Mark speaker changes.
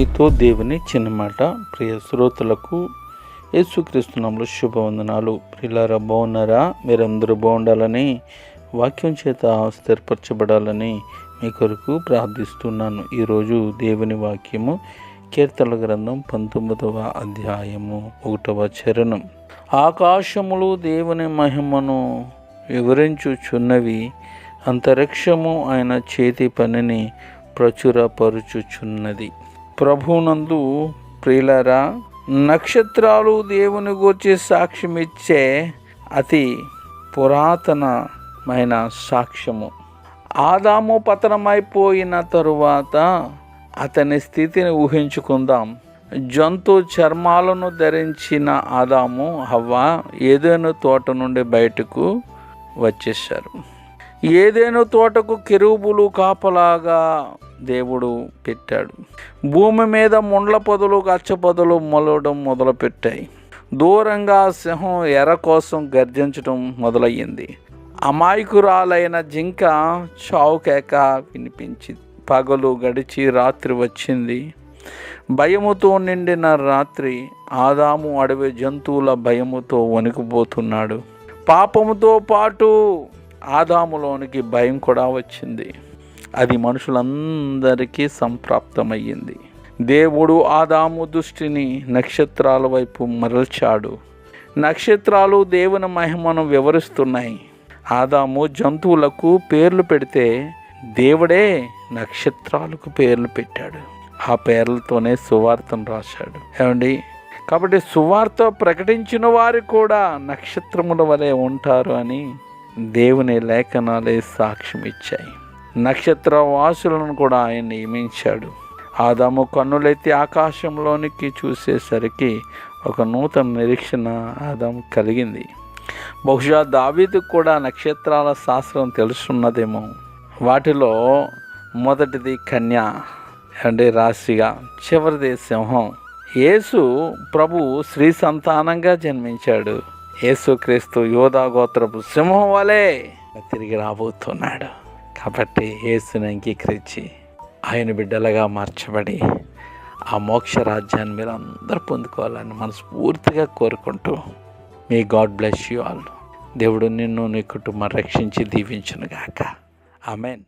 Speaker 1: మీతో దేవుని చిన్న మాట ప్రియ శ్రోతలకు యేసుక్రీస్తునాములు శుభవందనాలు. ప్రియులారా బాగున్నారా? మీరందరూ బాగుండాలని వాక్యం చేత స్థిరపరచబడాలని మీ కొరకు ప్రార్థిస్తున్నాను. ఈరోజు దేవుని వాక్యము కీర్తన గ్రంథం పంతొమ్మిదవ అధ్యాయము ఒకటవ చరణం. ఆకాశములు దేవుని మహిమను వివరించుచున్నవి అంతరిక్షము ఆయన చేతి పనిని ప్రచురపరుచుచున్నది. ప్రభునందు ప్రియులరా నక్షత్రాలు దేవుని గురించి సాక్ష్యమిచ్చే అతి పురాతనమైన సాక్ష్యము. ఆదాము పతనమైపోయిన తరువాత అతని స్థితిని ఊహించుకుందాం. జంతు చర్మాలను ధరించిన ఆదాము హవ్వ ఏదైనా తోట నుండి బయటకు వచ్చేసారు ఏదైనా తోటకు కెరూబులు కాపలాగా దేవుడు పెట్టాడు. భూమి మీద ముండ్ల పొదలు కచ్చపొదలు మొలవడం మొదలుపెట్టాయి. దూరంగా సింహం ఎర కోసం గర్జించడం మొదలయ్యింది. అమాయకురాలైన జింక చావుకేక వినిపించి పగలు గడిచి రాత్రి వచ్చింది. భయముతో నిండిన రాత్రి ఆదాము అడవి జంతువుల భయముతో వణికిపోతున్నాడు. పాపముతో పాటు ఆదాములోనికి భయం కూడా వచ్చింది. అది మనుషులందరికీ సంప్రాప్తమయ్యింది. దేవుడు ఆదాము దృష్టిని నక్షత్రాల వైపు మరల్చాడు. నక్షత్రాలు దేవుని మహిమను వివరిస్తున్నాయి. ఆదాము జంతువులకు పేర్లు పెడితే దేవుడే నక్షత్రాలకు పేర్లు పెట్టాడు. ఆ పేర్లతోనే సువార్తను రాశాడు. ఏమండి? కాబట్టి సువార్త ప్రకటించిన వారు కూడా నక్షత్రముల వలె ఉంటారు అని దేవుని లేఖనాలే సాక్ష్యం ఇచ్చాయి నక్షత్ర వాసులను కూడా ఆయన నియమించాడు. ఆదాము కన్నులెత్తి ఆకాశంలోనికి చూసేసరికి ఒక నూతన నిరీక్షణ ఆదాం కలిగింది. బహుశా దావీదుకు కూడా నక్షత్రాల శాస్త్రం తెలుసున్నదేమో. వాటిలో మొదటిది కన్య అంటే రాశిగా చివరిది సింహం. యేసు ప్రభు శ్రీ సంతానంగా జన్మించాడు. యేసుక్రీస్తు యోధా గోత్రపు సింహం వలె తిరిగి రాబోతున్నాడు. కాబట్టి యేసుని అంగీకరించి ఆయన బిడ్డలుగా మార్చబడి ఆ మోక్ష రాజ్యాన్ని మీరు అందరూ పొందుకోవాలని మనస్ఫూర్తిగా కోరుకుంటూ మీ గాడ్ బ్లెస్ యూ ఆల్. దేవుడు నిన్ను నీ కుటుంబం రక్షించి దీవించునుగాక. ఆమెన్.